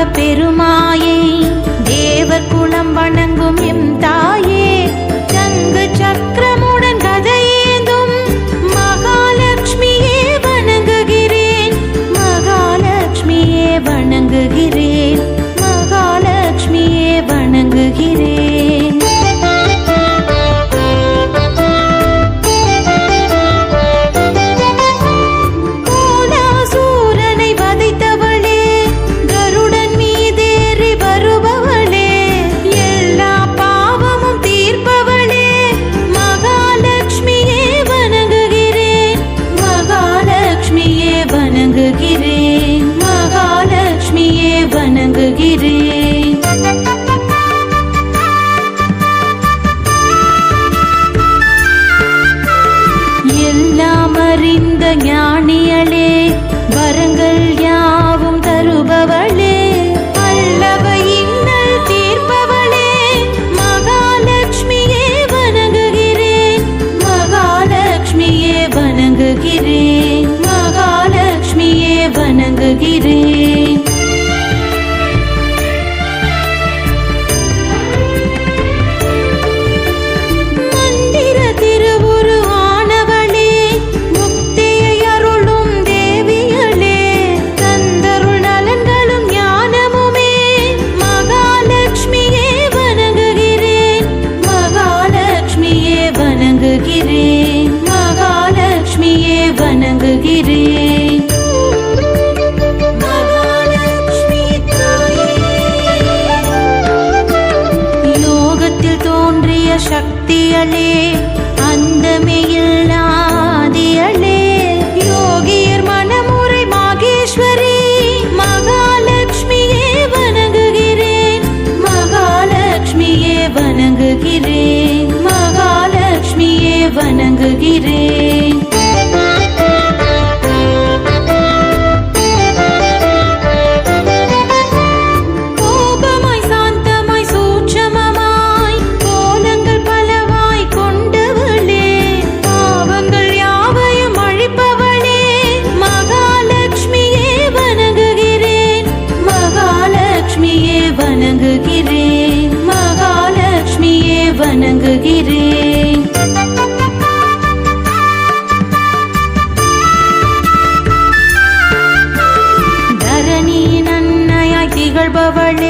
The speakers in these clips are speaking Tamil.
வந்த பெருமாயே தேவர் குலம் வணங்கும் எம் தாயே. சங்கு சக்கர வணங்குகிறேன். யோகத்தில் தோன்றிய சக்தியலே அந்தமையில் நாதியலே யோகியர் மனமுறை மாகேஸ்வரி மகாலட்சுமியே வணங்குகிறேன். மகாலட்சுமியே வணங்குகிறேன். மகாலட்சுமியே வணங்குகிறேன். வணங்குகிறேன். மகாலட்சுமியே வணங்குகிறேன். தரணியின் அன்னையாய் திகழ்பவளே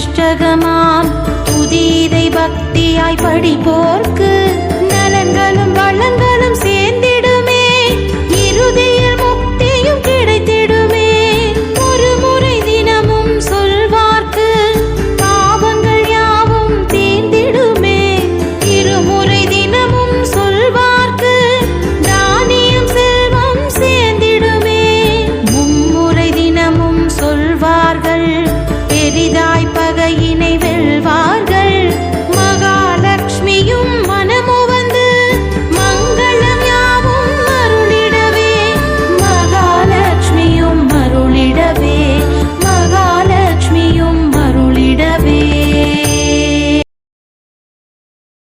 புஷ்டகமாம் புதிதை பக்தியாய் படிப்போர்க்கு